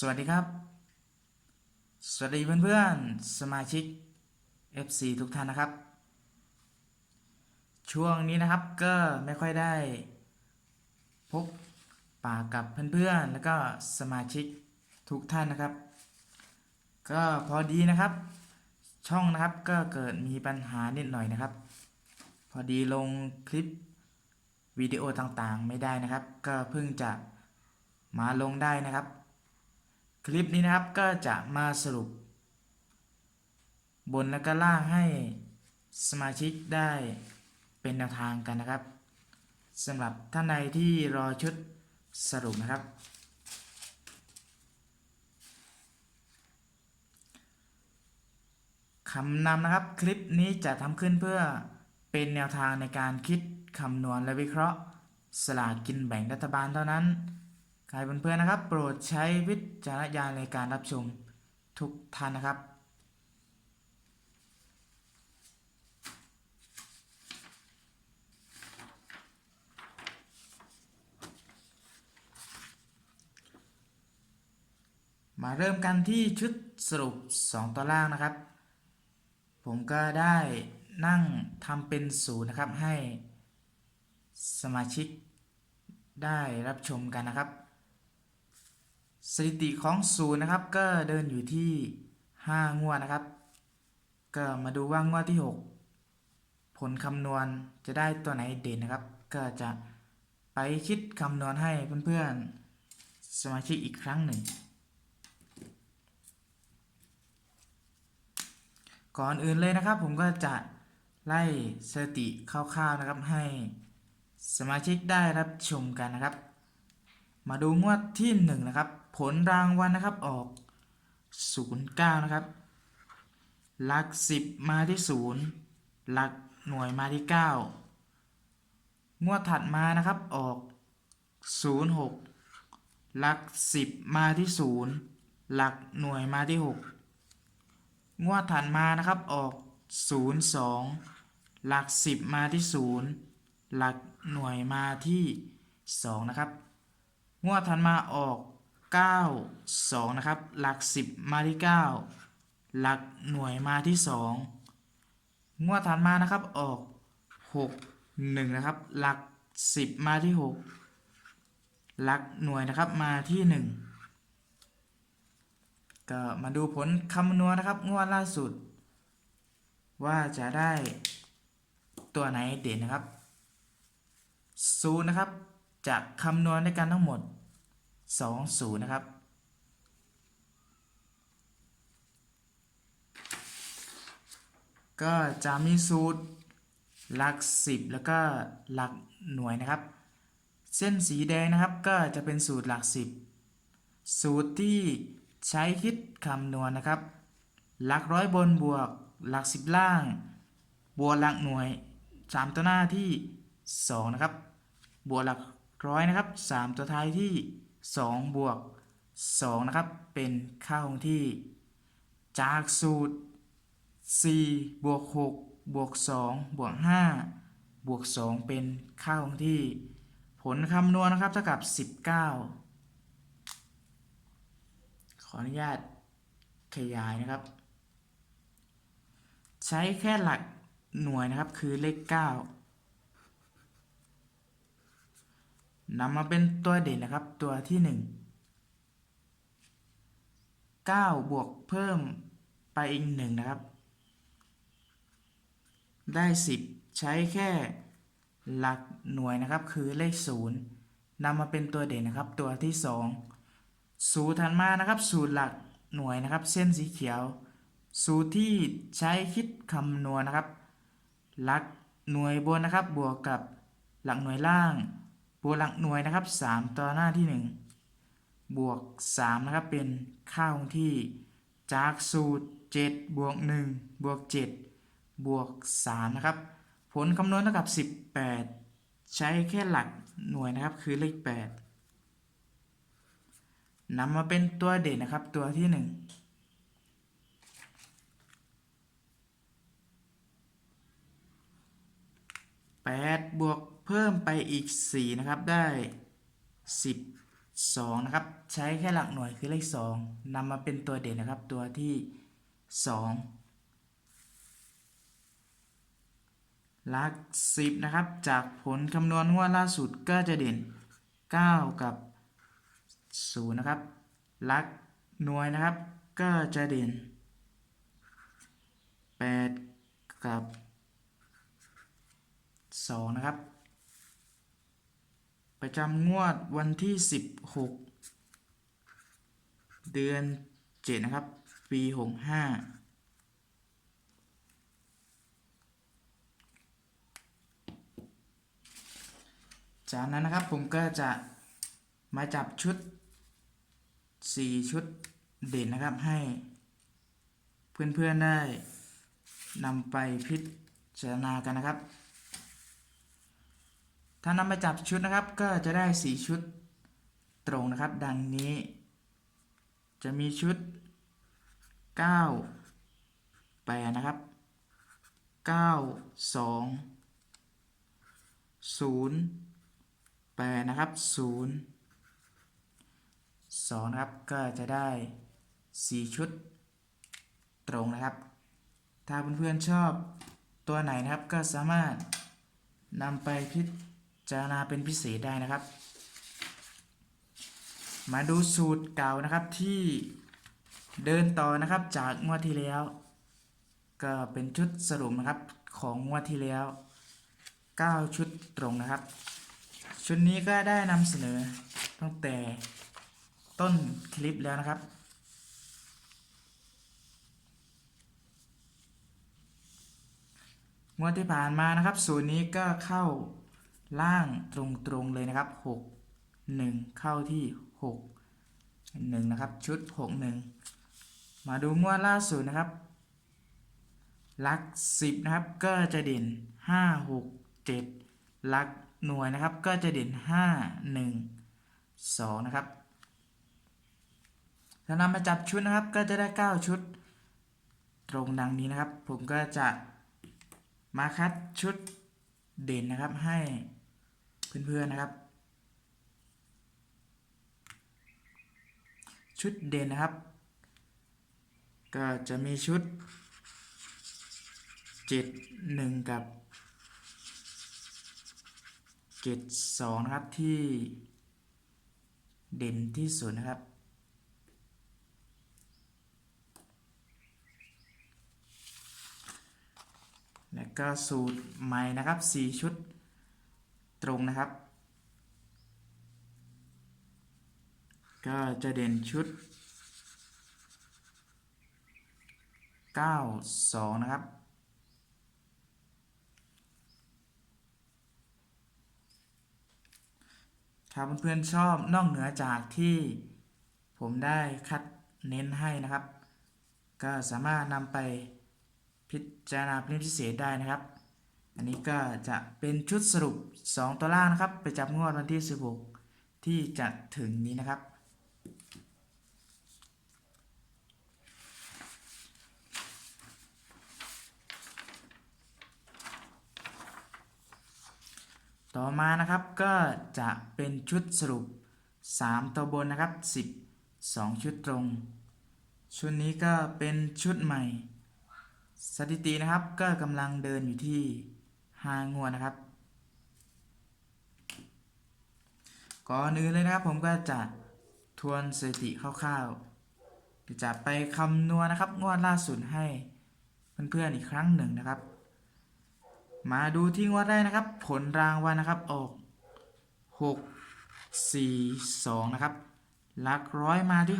สวัสดีครับ สวัสดีเพื่อนๆ สมาชิก FC ทุกท่านนะครับ ช่วงนี้นะครับก็ไม่ค่อยได้ พบปากกับเพื่อนๆ แล้วก็สมาชิกทุกท่านนะครับ ก็พอดีนะครับ ช่องนะครับก็เกิดมีปัญหานิดหน่อยนะครับ พอดีลงคลิปวิดีโอต่างๆไม่ได้นะครับ ก็เพิ่งจะมาลงได้นะครับ คลิปนี้นะครับก็จะมาสรุป บนและก็ล่างให้สมาชิกได้เป็นแนวทางกันนะครับสำหรับท่านใดที่รอชุดสรุปนะครับ คำนำนะครับคลิปนี้จะทำขึ้นเพื่อเป็นแนวทางในการคิดคำนวณและวิเคราะห์ สลากกินแบ่งรัฐบาลเท่านั้น ใครเพื่อนๆนะครับ โปรดใช้วิจารณญาณในการรับชมทุกท่านนะครับ มาเริ่มกันที่ชุดสรุป 2 ตัวล่างนะครับ ผมก็ได้นั่งทำเป็นศูนย์นะครับให้สมาชิกได้รับชมกันนะครับ สถิติของศูนย์นะครับ ก็เดินอยู่ที่ 5 งวดนะครับ ก็มาดูว่างวดที่ 6 ผลคำนวณจะได้ตัวไหนเด่นนะครับ ก็จะไปคิดคำนวณให้เพื่อนๆ สมาชิกอีกครั้งหนึ่ง ก่อนอื่นเลยนะครับ ผมก็จะไล่สถิติคร่าวๆนะครับให้สมาชิกได้รับชมกันนะครับ มาดูงวดที่ 1 นะครับ ผลรางวัลนะครับออก 09 นะครับ หลัก 10 มาที่ 0 หลักหน่วยมาที่ 9 งวดถัดมานะครับออก 06 หลัก 10 มาที่ 0 หลักหน่วยมาที่ 6 งวดถัดมานะครับออก 02 หลัก 10 มาที่ 0 หลักหน่วยมาที่ 2 นะครับ งวดถัดมาออก 9 2 นะครับ หลัก 10 มาที่ 9 หลักหน่วยมาที่ 2 งวดถัดมานะครับออก 6 1 นะครับ หลัก 10 มาที่ 6 หลักหน่วยนะครับมาที่ 1 ก็มาดูผลคำนวณนะครับ งวดล่าสุด ว่าจะได้ตัวไหนเด่นนะครับศูนย์นะครับจะคำนวณด้วยกันทั้งหมด 2ศูนย์นะครับ ก็จะมีสูตรหลัก 10 แล้วก็หลักหน่วยนะครับ เส้นสีแดงนะครับก็จะเป็นสูตรหลัก 10 สูตรที่ใช้คิดคำนวณนะครับ หลักร้อยบนบวกหลักสิบล่าง บวกหลักหน่วย 3 ตัวหน้าที่ 2 นะครับ บวกหลักร้อยนะครับ 3 ตัวท้ายที่ 2 บวก 2 นะครับ เป็นค่าคงที่ จากสูตร 4 บวก 6 บวก 2 บวก 5 บวก 2 เป็นค่าคงที่ ผลคำนวณนะครับเท่ากับ 19 ขออนุญาตขยายนะครับ ใช้แค่หลักหน่วยนะครับคือเลข 9 นำมาเป็นตัวเด่นนะครับ ตัวที่ 1 9 บวกเพิ่มไปอีก1นะครับ ได้ 10 ใช้แค่หลักหน่วยนะครับ คือเลข 0นำมาเป็นตัวเด่นนะครับ ตัวที่ 2 สูตรถัดมานะครับสูตรหลักหน่วยนะครับ เส้นสีเขียว สูตรที่ใช้คิดคำนวณนะครับ หลักหน่วยบนนะครับ บวกกับหลักหน่วยล่าง บวหลักหน่วยนะครับ 3ต่อหน้าที่ 1 บวก 3 นะครับ เป็นค่าคงที่จากสูตร 7 บวก 1 บวก 7 บวก 3 นะครับ ผลคำนวณเท่ากับ 18 ใช้แค่หลักหน่วยนะครับคือเลข 8นำมาเป็นตัวเด่นนะครับตัวที่ 1 8บวก เพิ่มไปอีก 4 นะครับ ได้ 12 นะครับ ใช้แค่หลักหน่วยคือเลข 2นำมาเป็นตัวเด่นนะครับ ตัวที่ 2 หลัก 10 นะครับ จากผลคำนวณงวดล่าสุดก็จะเด่น 9 กับ 0 นะครับ หลักหน่วยนะครับ ก็จะเด่น 8 กับ 2 นะครับ ประจำงวดวันที่ 16 เดือน 7 นะครับ ปี 65จากนั้นนะครับผมก็จะมาจับชุด 4 ชุดเด่นนะครับให้เพื่อนๆได้นำไปพิจารณากันนะครับ ถ้านำมาจับชุดนะครับ ก็จะได้ 4 ชุดตรงนะครับ ดังนี้ จะมีชุด9 8นะครับ 9 2 0 8นะครับ 0 2 นะครับ ก็จะได้ 4 ชุดตรงนะครับ ถ้าเพื่อนๆชอบตัวไหนนะครับก็สามารถนำไปพิจารณา เป็นพิเศษได้นะครับ มาดูสูตรเก่านะครับที่เดินต่อนะครับจากงวดที่แล้ว ก็เป็นชุดสรุปนะครับของงวดที่แล้ว 9 ชุดตรงนะครับ ชุดนี้ก็ได้นำเสนอตั้งแต่ต้นคลิปแล้วนะครับ งวดที่ผ่านมานะครับ สูตรนี้ก็เข้า ล่างตรงๆเลยนะครับ 6 1 เข้าที่ 6 1 นะครับ ชุด 6 1 มาดูงวดล่าสุดนะครับลัก 10 นะครับ ก็จะเด่น 5 6 7หลักหน่วยนะครับ ก็จะเด่น 5 1 2 นะครับถ้านำมาจับชุดนะครับ ก็จะได้ 9 ชุด ตรงดังนี้นะครับ ผมก็จะมาคัดชุดเด่นนะครับให้ เพื่อนๆนะครับ ชุดเด่นนะครับ ก็จะมีชุด 7 1 กับ 7 2 นะครับที่เด่นที่สุดนะครับแล้วก็สูตรใหม่นะครับ 4 ชุด ตรงนะครับ ก็จะเด่นชุด 9 2 นะครับ ถ้าเพื่อนๆชอบนอกเหนือจากที่ผมได้คัดเน้นให้นะครับ ก็สามารถนำไปพิจารณาเป็นพิเศษได้นะครับ อันนี้ก็จะเป็นชุดสรุป 2 ตัวล่างนะครับไปจับงวดวันที่ 16 ที่จะถึงนี้นะครับ ต่อมานะครับก็จะเป็นชุดสรุป 3 ตัวบนนะครับ 12 ชุดตรง ชุดนี้ก็เป็นชุดใหม่ สถิตินะครับก็กำลังเดินอยู่ที่ 5งวดนะครับ ก่อนอื่นเลยนะครับผมก็จะทวนสถิติคร่าวๆจะไปคำนวณนะครับ งวดล่าสุดให้เพื่อนๆอีกครั้งหนึ่งนะครับ มาดูที่งวดแรกนะครับ ผลรางวัลนะครับออก6 4 2นะครับ หลักร้อยมาที่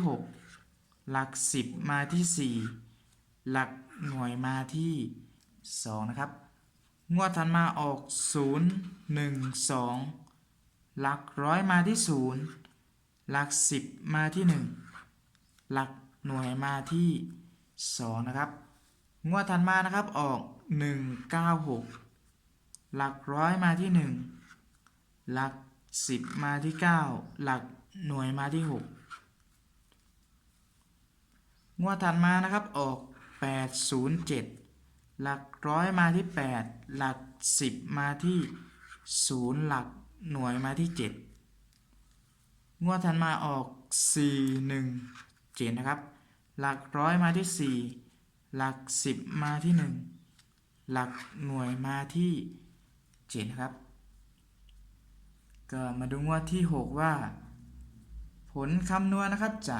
6 หลัก 10 มาที่ 4 หลักหน่วยมาที่ 2 นะครับ งวดถัดมาออก 0 1 2 หลักร้อยมาที่ 0 หลัก 10 มาที่ 1 หลักหน่วยมาที่ 2 นะครับ งวดถัดมานะครับออก 1 9 6 หลักร้อยมาที่ 1 หลัก 10 มาที่ 9 หลักหน่วยมาที่ 6 งวดถัดมานะครับออก 807 หลักร้อยมาที่ 8 หลัก 10 มาที่ 0 หลักหน่วยมาที่ 7 งวดถัดมาออกสี่หนึ่งเจ็ดนะครับ หลักร้อยมาที่สี่หลักสิบมาที่หนึ่งหลักหน่วยมาที่เจ็ดนะครับ ก็มาดูงวดที่หกว่า ผลคำนวณนะครับจะ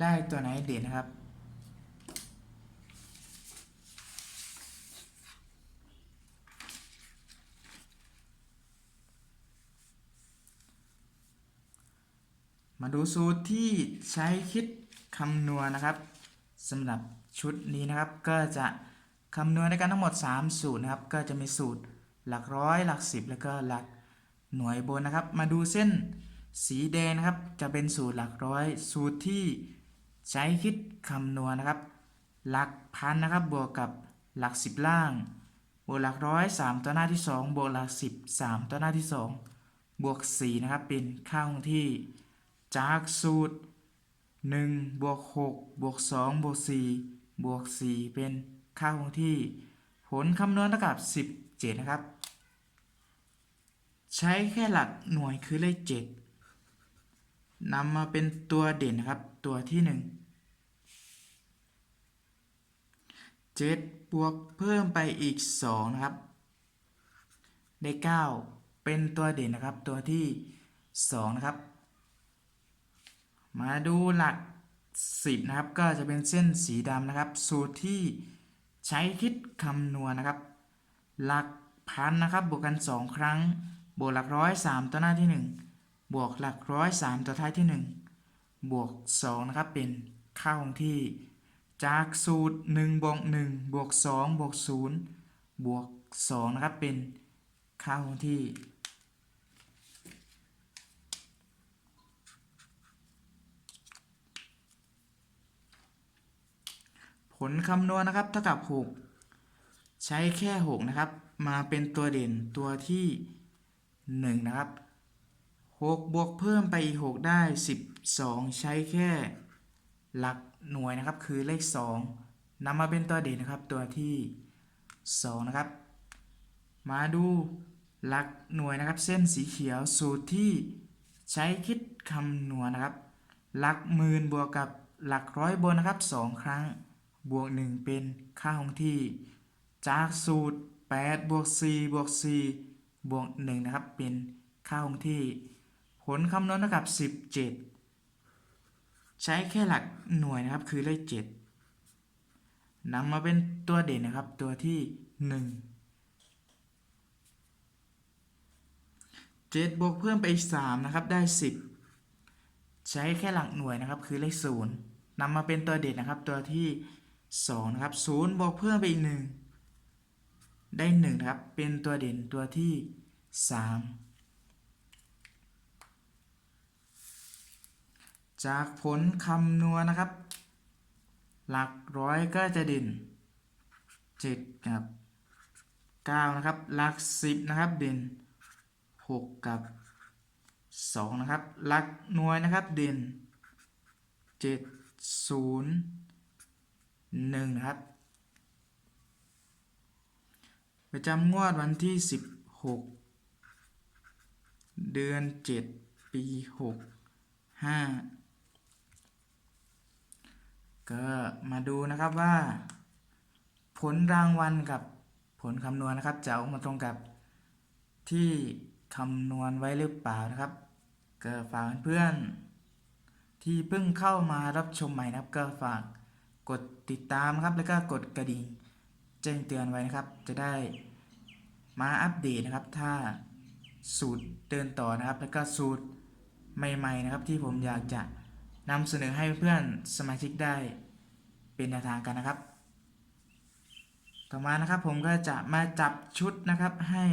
ได้ตัวไหนเด่นนะครับ มาดูสูตรที่ใช้คิดคำนวณนะครับสำหรับชุดนี้นะครับ ก็จะคำนวณในการทั้งหมด 3 สูตรนะครับ ก็จะมีสูตรหลักร้อยหลักสิบแล้วก็หลักหน่วยบนนะครับ มาดูเส้นสีแดงนะครับ จะเป็นสูตรหลักร้อย สูตรที่ใช้คิดคำนวณนะครับ หลักพันนะครับบวกกับหลักสิบล่าง บวกหลักร้อยสามตัวหน้าที่สองบวกหลักสิบสามตัวหน้าที่สองบวกสี่นะครับ เป็นค่าคงที่ จากสูตร1บวก6บวก2บวก4บวก 4 เป็นค่าคงที่ ผลคำนวณเท่ากับ 17 นะครับ ใช้แค่หลักหน่วยคือเลข 7นำมาเป็นตัวเด่นนะครับ ตัวที่ 1 7 บวกเพิ่มไปอีก 2 นะครับ ได้ 9 เป็นตัวเด่นนะครับ ตัวที่ 2 นะครับ มาดูหลัก 10 นะครับ ก็จะเป็นเส้นสีดำนะครับ สูตรที่ใช้คิดคำนวณนะครับ หลักพันนะครับ บวกกัน 2 ครั้ง บวกหลักร้อยสามตัวหน้าที่ 1 บวกหลักร้อยสามตัวท้ายที่ 1 บวก2นะครับเป็นค่าคงที่ จากสูตร1บวก1บวก2บวก0บวก2นะครับเป็นค่าคงที่ ลคำนวณนะครับเท่ากับ 6 ใช้แค่ 6 นะครับ มาเป็นตัวเด่นตัวที่ 1 นะครับ 6 บวกเพิ่มไปอีก 6 ได้ 12 ใช้แค่หลักหน่วยนะครับ คือเลข 2นำมาเป็นตัวเด่นนะครับ ตัวที่ 2 นะครับ มาดูหลักหน่วยนะครับ เส้นสีเขียวสูตรที่ใช้คิดคำนวณนะครับ หลักหมื่นบวกกับหลักร้อยบนนะครับ 2 ครั้ง บวก 1 เป็นค่าคงที่ จากสูตร8บวก4บวก4บวก1นะครับ เป็นค่าคงที่ ผลคำนวณเท่ากับ 17 ใช้แค่หลักหน่วยนะครับคือเลข7นำมาเป็นตัวเด่นนะครับตัวที่ 1 7บวกเพิ่มไปอีก3นะครับได้ 10 ใช้แค่หลักหน่วยนะครับคือเลข0นำมาเป็นตัวเด่นนะครับตัวที่ 2นะครับ0บวกเพิ่มไปอีก1ได้ 1 นะครับ เป็นตัวเด่นตัวที่ 3 จากผลคำนวณนะครับ หลักร้อยก็จะเด่น7กับ9นะครับ หลัก 10 นะครับ เด่น 6 กับ 2 นะครับ หลักหน่วยนะครับ เด่น 7 0 1 นะครับ ประจำงวดวันที่ 16 เดือน 7 ปี 6 5 ก็มาดูนะครับว่า ผลรางวัลกับผลคำนวณนะครับ จะออกมาตรงกับที่คำนวณไว้หรือเปล่านะครับ ก็ฝากเพื่อนที่เพิ่งเข้ามารับชมใหม่นะครับก็ฝาก กดติดตามครับ แล้วก็กดกระดิ่งแจ้งเตือนไว้นะครับ จะได้มาอัปเดตนะครับ ถ้าสูตรเดินต่อนะครับ แล้วก็สูตรใหม่ ๆ นะครับ ที่ผมอยากจะนำเสนอให้เพื่อนสมาชิกได้เป็นแนวทางกันนะครับ ต่อมานะครับผมก็จะมาจับชุดนะครับให้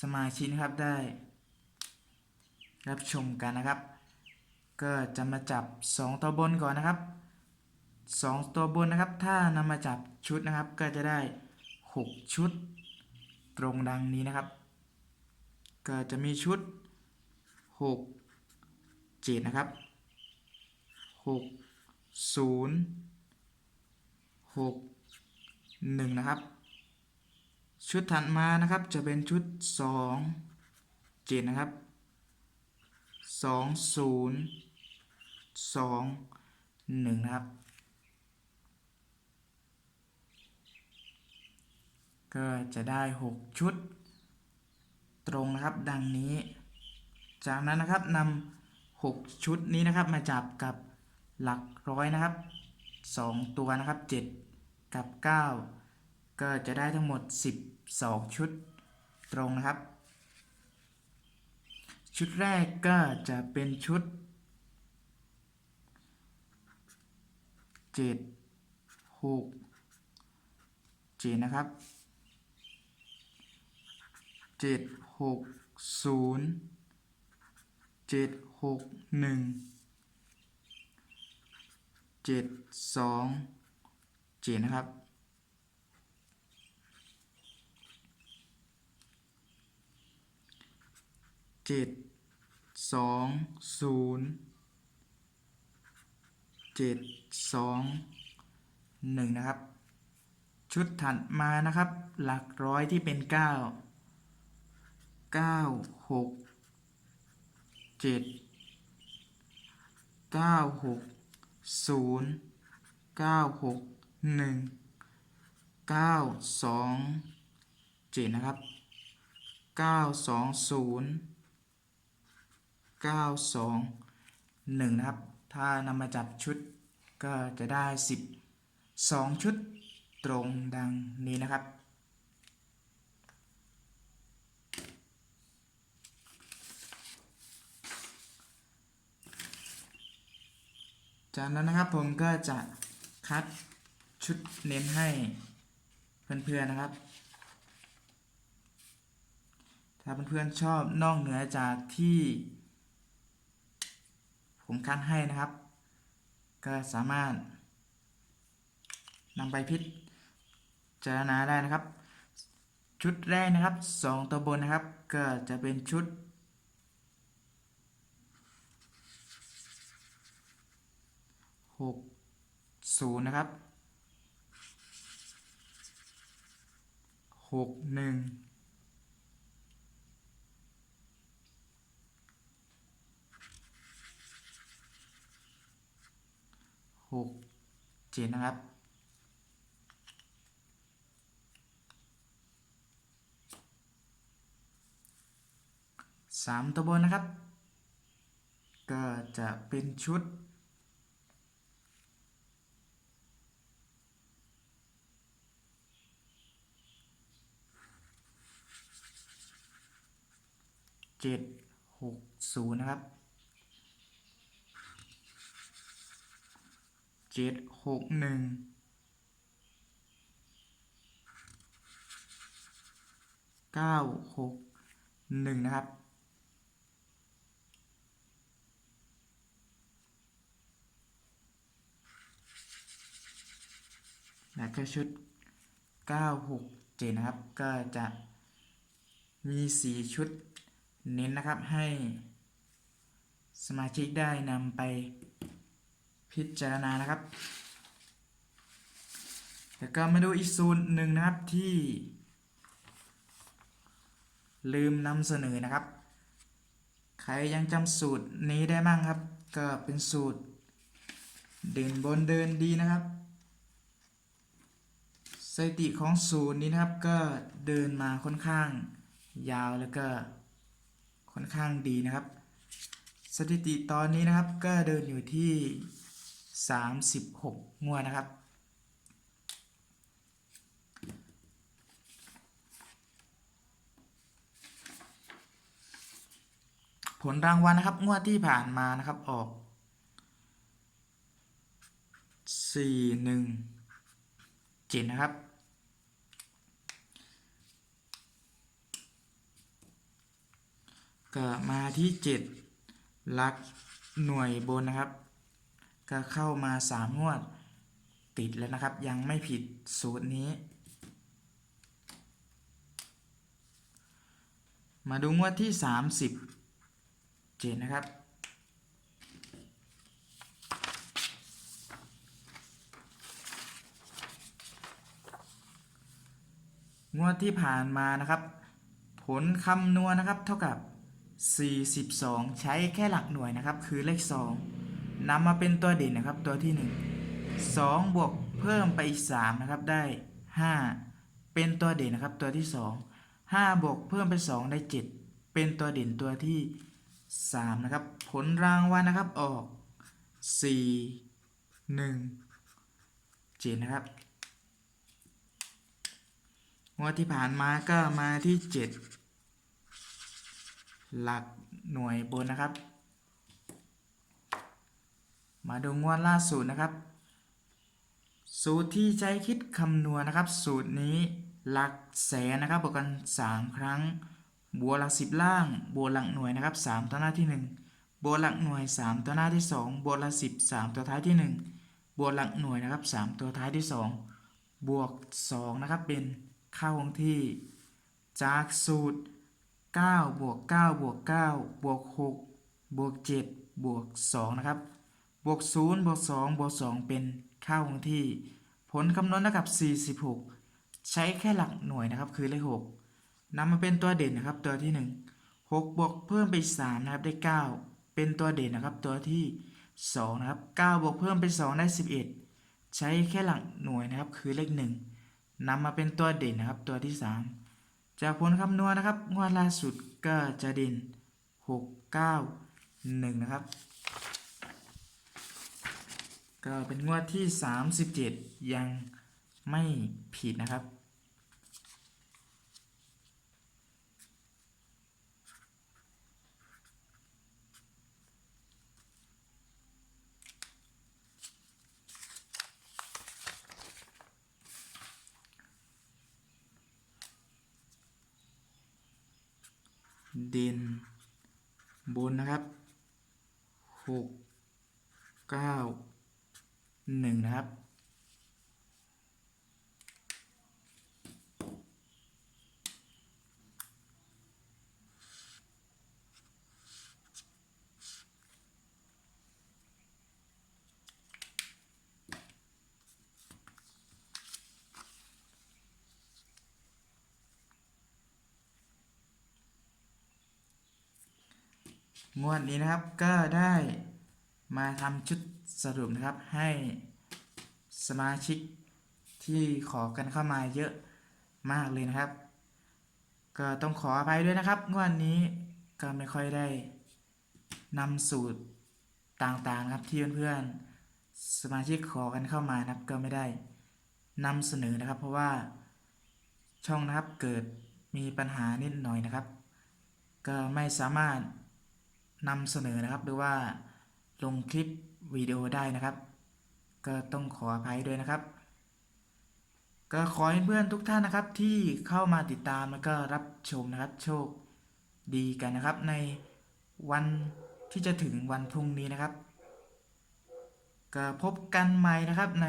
สมาชิกครับได้ รับชมกันนะครับ ก็จะมาจับ 2 ตัวบนก่อนนะครับ 2 ตัวบนนะครับ ถ้านำมาจับชุดนะครับ ก็จะได้ 6 ชุด ตรงดังนี้นะครับ ก็จะมีชุด 6 7 นะครับ 6 0 6 1 นะครับ ชุดถัดมานะครับจะเป็นชุด 2 7 นะครับสองศูนย์สองหนึ่งนะครับ ก็จะได้ 6 ชุด ตรงนะครับดังนี้ จากนั้นนะครับนำ6ชุดนี้นะครับมาจับกับหลักร้อยนะครับ 2 ตัวนะครับ 7 กับ 9 ก็จะได้ทั้งหมด 12 ชุดตรงนะครับ ชุดแรกก็จะเป็นชุด 7 6 7 นะครับ เจ็ดหกศูนย์เจ็ดหกหนึ่งเจ็ดสองเจ็ดนะครับเจ็ดสองศูนย์เจ็ดสองหนึ่งนะครับ ชุดถัดมานะครับ หลักร้อยที่เป็นเก้า เก้าหกเจ็ดเก้าหกศูนย์เก้าหกหนึ่งเก้าสองเจ็ดนะครับเก้าสองศูนย์เก้าสองหนึ่งนะครับ ถ้านำมาจับชุดก็จะได้สิบสองชุดตรงดังนี้นะครับ จากนั้นนะครับผมก็จะคัดชุดเน้นให้เพื่อนๆนะครับ ถ้าเพื่อนๆชอบนอกเหนือจากที่ ผมคัดให้นะครับ ก็สามารถนำไปพิจารณาได้นะครับ ชุดแรกนะครับสองตัวบนนะครับ ก็จะเป็นชุด หกศูนย์นะครับหกหนึ่งหกเจ็ดนะครับสามตัวบนนะครับ ก็จะเป็นชุด เจ็ดหกศูนย์นะครับเจ็ดหกหนึ่งเก้าหกหนึ่งนะครับแล้วก็ชุด 967 นะครับ ก็จะมี 4 ชุด เน้นนะครับให้สมาชิกได้นำไปพิจารณานะครับ แล้วก็มาดูอีกสูตรหนึ่งนะครับที่ ลืมนำเสนอนะครับ ใครยังจำสูตรนี้ได้บ้างครับ ก็เป็นสูตร เด่นบนเดินดีนะครับสถิติของศูนย์นี้นะครับก็เดินมาค่อนข้างยาวแล้วก็ ค่อนข้างดีนะครับ สถิติตอนนี้นะครับก็เดินอยู่ที่ 36 งวดนะครับ ผลรางวัลนะครับงวดที่ผ่านมานะครับออก 4 1 7 นะครับ ก็มาที่7ลักหน่วยบนนะครับ ก็เข้ามา 3 งวดติดแล้วนะครับ ยังไม่ผิดสูตรนี้ มาดูงวดที่30 7นะครับงวดที่ผ่านมานะครับ ผลคำนวณนะครับ เท่ากับ 42 ใช้แค่หลักหน่วยนะครับ คือเลข 2นำมาเป็นตัวเด่นนะครับ ตัวที่ 1 2 บวกเพิ่มไปอีก 3 นะครับ ได้ 5 เป็นตัวเด่นนะครับ ตัวที่ 2 5 บวกเพิ่มไป 2 ได้ 7 เป็นตัวเด่นตัวที่ 3 นะครับ ผลรางวัลนะครับออก 4 1 7 นะครับงวดที่ผ่านมาก็มาที่ 7 หลักหน่วยบนนะครับ มาดูงวดล่าสุดนะครับ สูตรที่ใช้คิดคำนวณนะครับ สูตรนี้หลักแสนนะครับบวกกัน 3 ครั้ง บวกหลักสิบล่าง บวกหลักหน่วยนะครับ 3ตัวหน้าที่ 1 บวกหลักหน่วย 3ตัวหน้าที่ 2 บวกหลักสิบ3ตัวท้ายที่ 1 บวกหลักหน่วยนะครับ 3 ตัวท้ายที่ 2 บวก 2 นะครับเป็นค่าคงที่ จากสูตร 9บวก9บวก9บวก6บวก7บวก2นะครับ บวก0บวก2บวก2 เป็นค่าคงที่ ผลคำนวณเท่ากับ 46 ใช้แค่หลักหน่วยนะครับ คือเลข6นำมาเป็นตัวเด่นนะครับ ตัวที่ 1 6บวกเพิ่มไปอีก3นะครับ ได้ 9 เป็นตัวเด่นนะครับ ตัวที่ 2 นะครับ 9 บวกเพิ่มไป 2 ได้ 11 ใช้แค่หลักหน่วยนะครับ คือเลข 1นำมาเป็นตัวเด่นนะครับ ตัวที่ 3 จากผลคำนวณนะครับ งวดล่าสุดก็จะเด่น 6 9 1 นะครับ ก็เป็นงวดที่ 37 ยังไม่ผิดนะครับ เด่น บนนะครับหกเก้าหนึ่งนะครับ งวดนี้นะครับก็ได้มาทำชุดสรุปนะครับให้สมาชิกที่ขอกันเข้ามาเยอะมากเลยนะครับ ก็ต้องขออภัยด้วยนะครับ งวดนี้ก็ไม่ค่อยได้นำสูตรต่างๆครับที่เพื่อนๆสมาชิกขอกันเข้ามานะครับ ก็ไม่ได้นำเสนอนะครับ เพราะว่าช่องนะครับเกิดมีปัญหานิดหน่อยนะครับ ก็ไม่สามารถ นำเสนอนะครับ หรือว่าลงคลิปวิดีโอได้นะครับ ก็ต้องขออภัยด้วยนะครับ ก็ขอให้เพื่อนทุกท่านนะครับที่เข้ามาติดตามแล้วก็รับชมนะครับ โชคดีกันนะครับ ในวันที่จะถึงวันพรุ่งนี้นะครับ ก็พบกันใหม่นะครับใน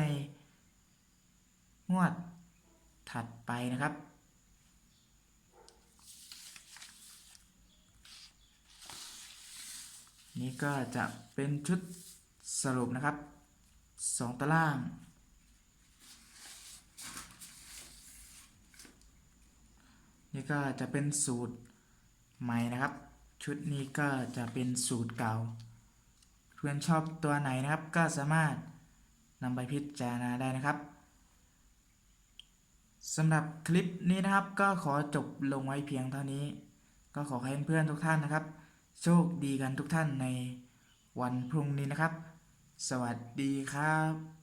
งวดถัดไปนะครับ นี่ก็จะเป็นชุดสรุปนะครับสองตาราง นี่ก็จะเป็นสูตรใหม่นะครับ ชุดนี้ก็จะเป็นสูตรเก่า เพื่อนชอบตัวไหนนะครับก็สามารถนำไปพิจารณาได้นะครับสำหรับคลิปนี้นะครับก็ขอจบลงไว้เพียงเท่านี้ ก็ขอให้เพื่อนทุกท่านนะครับ โชคดีกันทุกท่านในวันพรุ่งนี้นะครับ สวัสดีครับ